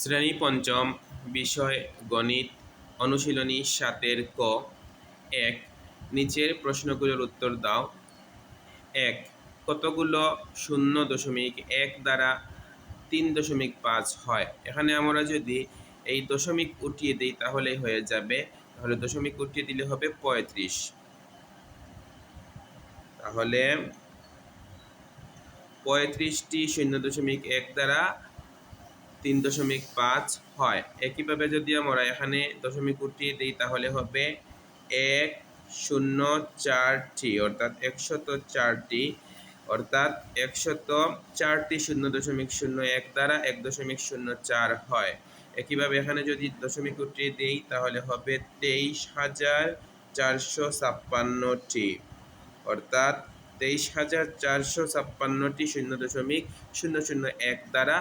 শ্রেণি পঞ্চম বিষয় গণিত অনুশীলনী সাতের ক। এক, নিচের প্রশ্নগুলোর উত্তর দাও। এক, কতগুলো শূন্য দশমিক এক দ্বারা তিন দশমিক পাঁচ হয়? এখানে আমরা যদি এই দশমিক উঠিয়ে দিই তাহলে হয়ে যাবে, তাহলে দশমিক উঠিয়ে দিলে হবে পঁয়ত্রিশ। তাহলে পঁয়ত্রিশটি শূন্য দশমিক এক দ্বারা তিন দশমিক পাঁচ হয়। একইভাবে যদি আমরা এখানে দশমিক উঠিয়ে দিই, তাহলে হবে এক শূন্য চারটি, অর্থাৎ একশত চারটি, অর্থাৎ একশত চারটি শূন্য দশমিক শূন্য এক দ্বারা এক দশমিক শূন্য চার হয়। একইভাবে এখানে যদি দশমিক উঠিয়ে দিই, তাহলে হবে তেইশ হাজার চারশো ছাপ্পান্নটি, অর্থাৎ তেইশ হাজার চারশো ছাপ্পান্নটি শূন্য দশমিক শূন্য শূন্য এক দ্বারা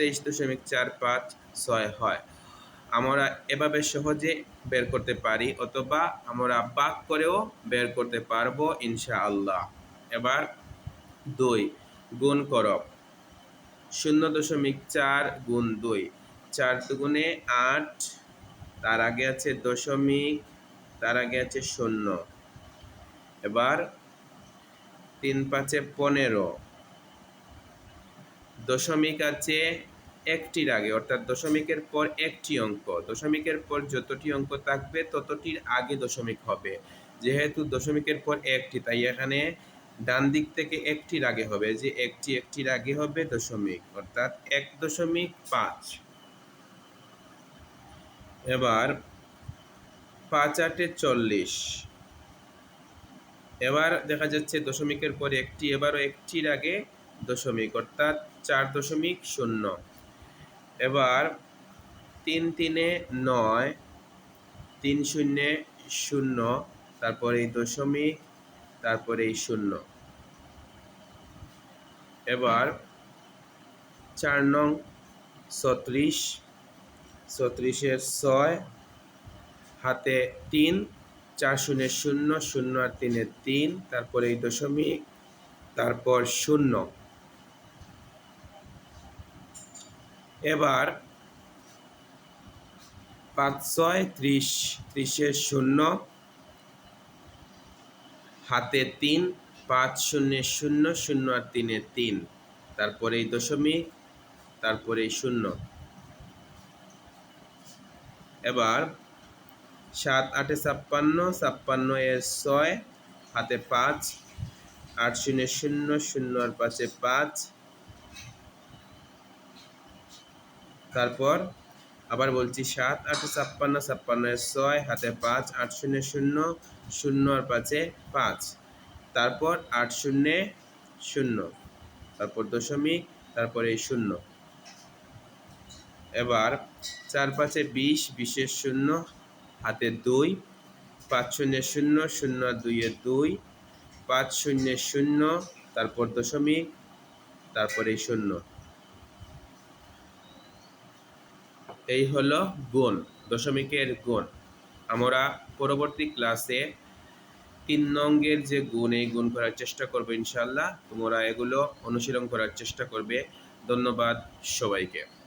তেইশ দশমিক চার পাঁচ ছয় হয়। আমরা এভাবে সহজে বের করতে পারি অথবা আমরা বাক করেও বের করতে পারব ইনশাআল্লাহ। এবার দুই, গুণ করব শূন্য দশমিক চার গুণ দুই। চার দুগুণে আট, তার আগে আছে দশমিক, তার আগে আছে শূন্য। এবার তিন পাঁচে পনেরো। দশমিক আছে একটির আগে, অর্থাৎ দশমিকের পর একটি অঙ্ক। দশমিকের পর যতটি অঙ্ক থাকবে, ততটির আগে দশমিক হবে। যেহেতু দশমিকের পর একটি, তাই এখানে ডান দিক থেকে একটির আগে হবে। যে একটি একটির আগে হবে দশমিক, অর্থাৎ এক দশমিক পাঁচ। এবার পাঁচ আটে চল্লিশ। এবার দেখা যাচ্ছে দশমিকের পর একটি, এবারও একটির আগে দশমিক, অর্থাৎ চার দশমিক শূন্য। এবার তিন তিনে নয়, তিন শূন্যে শূন্য, তারপরে এই দশমিক, তারপরে এই শূন্য। এবার চার নং ছত্রিশ, ছত্রিশের ছয়, হাতে তিন, চার শূন্য শূন্য শূন্য আর তিনের তিন, তারপরে এই দশমিক, তারপর শূন্য। এবার পাঁচ ছয় ত্রিশ, ত্রিশের শূন্য, হাতে তিন, পাঁচ শূন্যের শূন্য শূন্য আর তিনের তিন, তারপরে এই দশমিক, তারপরে শূন্য। এবার সাত, আটে ছাপ্পান্ন ছাপ্পান্ন এর ছয়, হাতে পাঁচ, আট শূন্য শূন্য শূন্য আর পাঁচে পাঁচ তারপর আবার বলছি সাত, আট, ছাপ্পান্ন ছাপ্পান্ন, ছয় হাতে পাঁচ, আট শূন্য শূন্য শূন্য আর পাঁচে পাঁচ। তারপর আট শূন্যে শূন্য, তারপর দশমিক, তারপরে শূন্য। এবার চার পাঁচে বিশ বিশের শূন্য, হাতে দুই, পাঁচ শূন্য শূন্য শূন্য দুইয়ে দুই, পাঁচ শূন্য শূন্য, তারপর দশমিক, তারপরে শূন্য। এই হলো গুণ, দশমিকের গুণ। আমরা পরবর্তী ক্লাসে তিন নঙ্গের যে গুণ, এই গুণ করার চেষ্টা করবে ইনশাল্লাহ তোমরা এগুলো অনুশীলন করার চেষ্টা করবে। ধন্যবাদ সবাইকে।